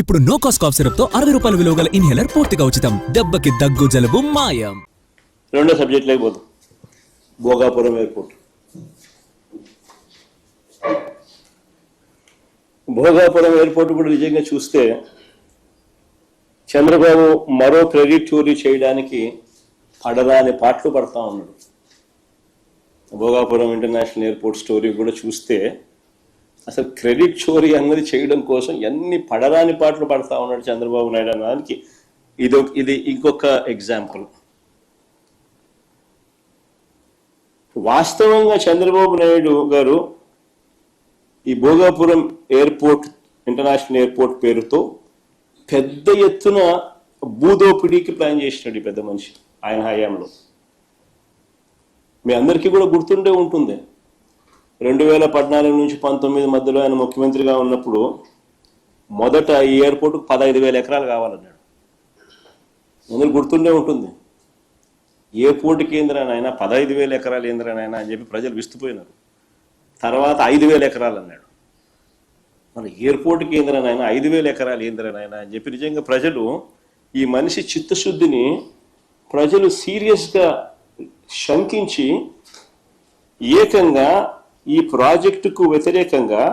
ఇప్పుడు no cough syrup తో అరవై రూపాయల విలువ గల ఇన్హేలర్ పూర్తిగా ఉచితం దెబ్బకి దగ్గు జలుబు మాయం రెండో సబ్జెక్ట్ లేకపోదు భోగాపురం ఎయిర్పోర్ట్ భోగాపురం ఎయిర్పోర్ట్ కూడా నిజంగా చూస్తే చంద్రబాబు మరో క్రెడిట్ చోరీ చేయడానికి పడరాని పాటలు పడతా ఉన్నాడు భోగాపురం ఇంటర్నేషనల్ ఎయిర్పోర్ట్ స్టోరీ కూడా చూస్తే అసలు క్రెడిట్ చోరీ అన్నది చేయడం కోసం ఎన్ని పడరాని పాటలు పడతా ఉన్నాడు చంద్రబాబు నాయుడు అన్నదానికి ఇది ఇది ఇంకొక ఎగ్జాంపుల్ వాస్తవంగా చంద్రబాబు నాయుడు గారు ఈ భోగాపురం ఎయిర్పోర్ట్ ఇంటర్నేషనల్ ఎయిర్పోర్ట్ పేరుతో పెద్ద ఎత్తున భూదోపిడీకి ప్లాన్ చేసినాడు ఈ పెద్ద మనిషి ఆయన హయాంలో మీ అందరికీ కూడా గుర్తుండే ఉంటుంది రెండు వేల పద్నాలుగు నుంచి పంతొమ్మిది మధ్యలో ఆయన ముఖ్యమంత్రిగా ఉన్నప్పుడు మొదట ఈ ఎయిర్పోర్ట్ పదహైదు వేల ఎకరాలు కావాలన్నాడు అందరు గుర్తుండే ఉంటుంది ఏ పోర్టుకి ఏంద్రానైనా పదహైదు వేల ఎకరాలు ఏంద్రానైనా అని చెప్పి ప్రజలు విస్తుపోయినారు తర్వాత ఐదు వేల ఎకరాలు అన్నాడు మరి ఎయిర్పోర్ట్ కేంద్రనైనా ఐదు వేల ఎకరాలు ఏంద్రనైనా అని చెప్పి నిజంగా ప్రజలు ఈ మనిషి చిత్తశుద్ధిని ప్రజలు సీరియస్గా శంకించి ఏకంగా ఈ ప్రాజెక్టుకు వ్యతిరేకంగా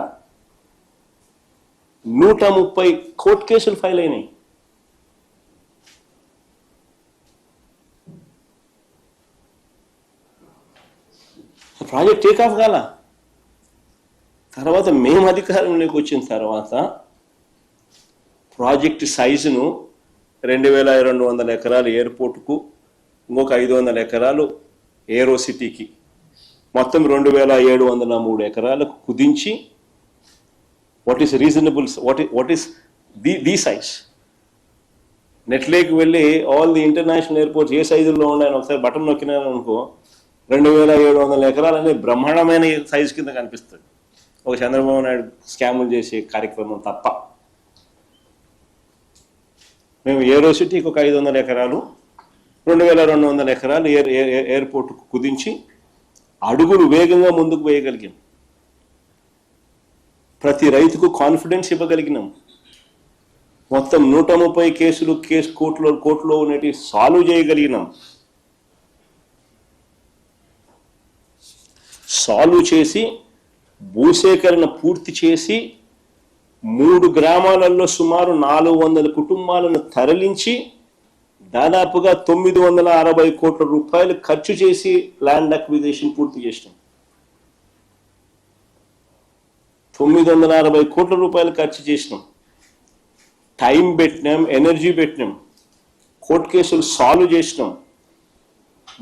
నూట ముప్పై కోర్టు కేసులు ఫైల్ అయినాయి ప్రాజెక్ట్ టేక్ ఆఫ్ కాల తర్వాత మేము అధికారంలోకి వచ్చిన తర్వాత ప్రాజెక్ట్ సైజును రెండు వేల రెండు వందల ఎకరాలు ఎయిర్పోర్ట్కు ఇంకొక ఐదు వందల ఎకరాలు ఏరో సిటీకి మొత్తం రెండు వేల ఏడు వందల మూడు ఎకరాలకు కుదించి what is reasonable what what is the the size నెట్లేకి వెళ్ళి ఆల్ ది ఇంటర్నేషనల్ ఎయిర్పోర్ట్స్ ఏ సైజుల్లో ఉన్నాయని ఒకసారి బటన్ నొక్కినాను అనుకో రెండు వేల ఏడు వందల ఎకరాలు అనేది బ్రహ్మాండమైన సైజ్ కింద కనిపిస్తుంది ఒక చంద్రబాబు నాయుడు స్కాములు చేసే కార్యక్రమం తప్ప మేము ఏరో సిటీకి ఒక ఐదు వందల ఎకరాలు రెండు వేల రెండు వందల ఎకరాలు ఎయిర్ ఎయిర్పోర్ట్కు కుదించి అడుగులు వేగంగా ముందుకు వేయగలిగాం ప్రతి రైతుకు కాన్ఫిడెన్స్ ఇవ్వగలిగినాం మొత్తం నూట ముప్పై కేసులు కేసు కోర్టులో కోర్టులో ఉన్నట్టు సాల్వ్ చేయగలిగినాం సాల్వ్ చేసి భూసేకరణ పూర్తి చేసి మూడు గ్రామాలలో సుమారు నాలుగు వందల కుటుంబాలను తరలించి దాదాపుగా తొమ్మిది వందల అరవై కోట్ల రూపాయలు ఖర్చు చేసి ల్యాండ్ అక్విజేషన్ పూర్తి చేసినాం తొమ్మిది వందల అరవై కోట్ల రూపాయలు ఖర్చు చేసినాం టైం పెట్టినాం ఎనర్జీ పెట్టినాం కోర్టు కేసులు సాల్వ్ చేసినాం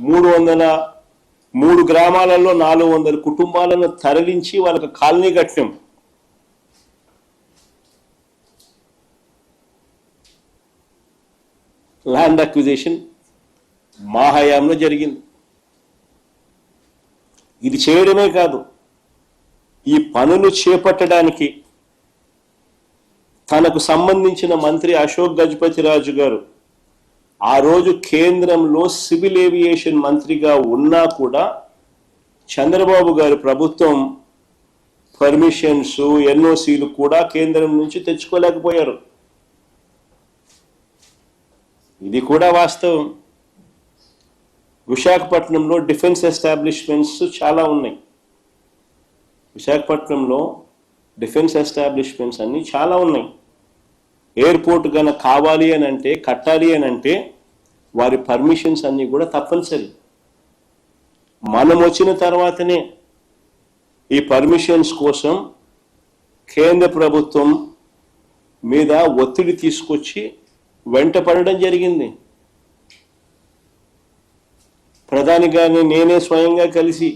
మూడు వందల మూడు గ్రామాలలో నాలుగు వందల కుటుంబాలను తరలించి వాళ్ళకి కాలనీ కట్టినాం ల్యాండ్ అక్విజిషన్ మా హయాంలో జరిగింది ఇది చేయడమే కాదు ఈ పనులు చేపట్టడానికి తనకు సంబంధించిన మంత్రి అశోక్ గజపతి రాజు గారు ఆ రోజు కేంద్రంలో సివిల్ ఏవియేషన్ మంత్రిగా ఉన్నా కూడా చంద్రబాబు గారి ప్రభుత్వం పర్మిషన్స్ ఎన్ఓసీలు కూడా కేంద్రం నుంచి తెచ్చుకోలేకపోయారు ఇది కూడా వాస్తవం విశాఖపట్నంలో డిఫెన్స్ ఎస్టాబ్లిష్మెంట్స్ చాలా ఉన్నాయి విశాఖపట్నంలో డిఫెన్స్ ఎస్టాబ్లిష్మెంట్స్ అన్నీ చాలా ఉన్నాయి ఎయిర్పోర్ట్ కనుక కావాలి అని అంటే కట్టాలి అని అంటే వారి పర్మిషన్స్ అన్నీ కూడా తప్పనిసరి మనం వచ్చిన తర్వాతనే ఈ పర్మిషన్స్ కోసం కేంద్ర ప్రభుత్వం మీద ఒత్తిడి తీసుకొచ్చి వెంట పడడం జరిగింది ప్రధాని గారిని నేనే స్వయంగా కలిసి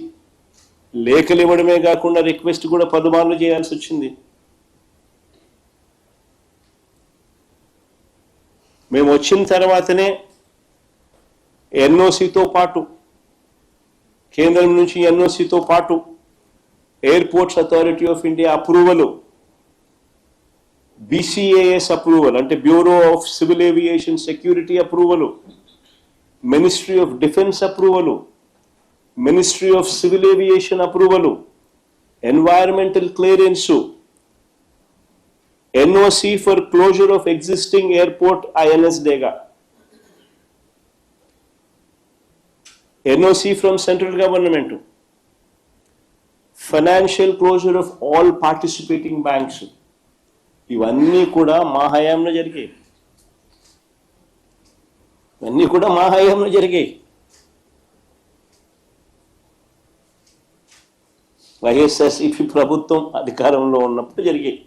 లేఖలు ఇవ్వడమే కాకుండా రిక్వెస్ట్ కూడా పదుమార్లు చేయాల్సి వచ్చింది మేము వచ్చిన తర్వాతనే ఎన్ఓసితో పాటు కేంద్రం నుంచి ఎన్ఓసితో పాటు ఎయిర్పోర్ట్స్ అథారిటీ ఆఫ్ ఇండియా అప్రూవలు BCAS approval, ante Bureau of Civil Aviation Security approval, Ministry of Defence approval, Ministry of Civil Aviation approval, environmental clearance, NOC for closure of existing airport INS Dega, NOC from central government, financial closure of all participating banks. ఇవన్నీ కూడా మా హయాంలో జరిగాయి ఇవన్నీ కూడా మా హయాంలో జరిగాయి వైఎస్ఆర్సీపీ ప్రభుత్వం అధికారంలో ఉన్నప్పుడు జరిగాయి